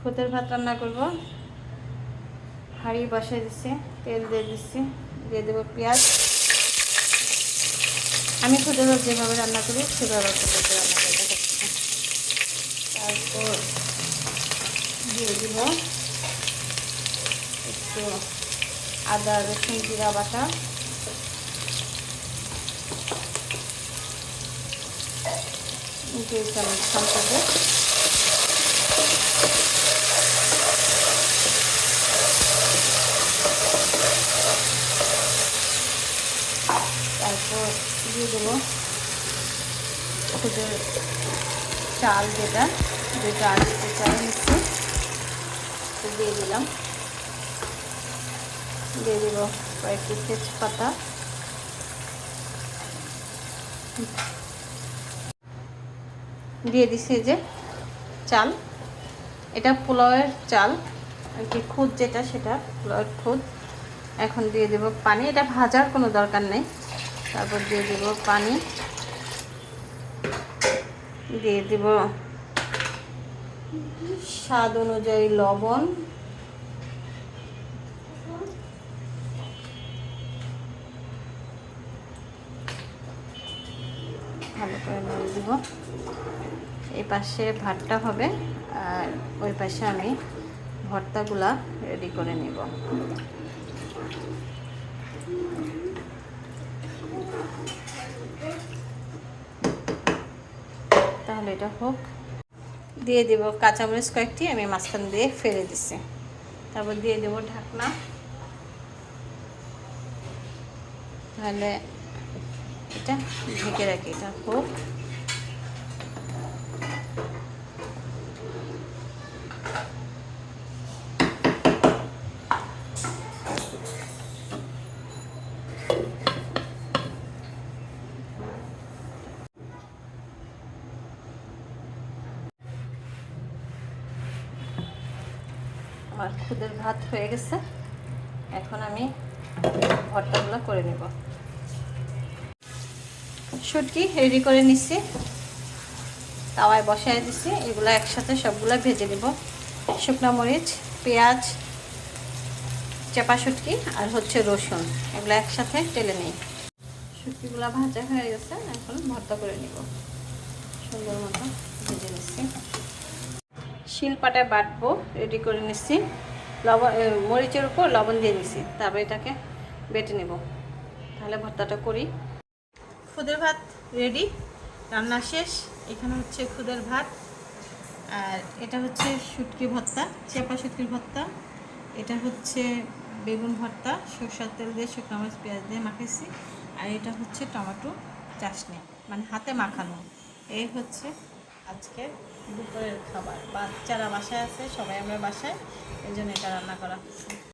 খুদের ভাত রান্না করব। হাঁড়ি বসাই দিচ্ছি তেল দিয়ে দিচ্ছি দিয়ে দেবো পেঁয়াজ। আমি খুদের ভাত যেভাবে রান্না করি, সেভাবে খুদের রান্না করে তারপর দিয়ে দিব একটু আদা, রসুন, জিরা বাটা। দুই চামচ সম্পর্কে তারপর দিয়ে দেবো খুদের চাল যেটা যে চাল দিতে চাল নিচ্ছি তো দিয়ে দিলাম। দিয়ে দিব কয়েকটি তেজপাতা। দিয়ে দিছি যে চাল। এটা পোলাওয়ের চাল, আর কি খুদ যেটা, সেটা পোলাওয়ের খুদ। এখন দিয়ে দেব পানি। এটা ভাজার কোনো দরকার নেই। তারপর দিয়ে দেব পানি। দিয়ে দেব স্বাদ অনুযায়ী লবণ। ভালো করে নেড়ে দিব। এই পাশে ভাতটা হবে আর ওই পাশে আমি ভর্তাগুলা রেডি করে নেব। তাহলে এটা হোক। দিয়ে দেব কাঁচামরিচ কয়েকটি, আমি মাঝখান দিয়ে ফেলে দিছি। তারপর দিয়ে দেব ঢাকনা। তাহলে এটা ঢেকে রাখি, এটা হোক। আমার খুদের ভাত হয়ে গেছে। এখন আমি ভর্তাগুলো করে নেব। শুটকি রেডি করে নিচ্ছি তাওয়ায় বসায় দিচ্ছি এগুলো একসাথে সবগুলো ভেজে নেব। শুকনো মরিচ, পেঁয়াজ, চাপা শুটকি আর হচ্ছে রসুন। এগুলো একসাথে টেলে নিই। শুটকিগুলো ভাজা হয়ে গেছে। এখন ভর্তা করে নিব। সুন্দর মতো ভেজে নিচ্ছি শিলপাটায় বাটবো রেডি করে নিচ্ছি। লবণ মরিচের উপর লবণ দিয়ে নিচ্ছি তারপর এটাকে বেটে নেব। তাহলে ভর্তাটা করি। খুদের ভাত রেডি রান্না শেষ। এখানে হচ্ছে খুদের ভাত। আর এটা হচ্ছে শুটকি ভর্তা, চেপা শুটকির ভর্তা। এটা হচ্ছে বেগুন ভর্তা, সরষের তেল দিয়ে, শুকনো মাছ পেঁয়াজ দিয়ে মাখাইছি। আর এটা হচ্ছে টমেটো চাশনি মানে হাতে মাখানো। এই হচ্ছে আজকে দুপুরের খাবার। বাচ্চারা বাসায় আছে সবাই আমরা বাসায় এই জন্য এটা রান্না করা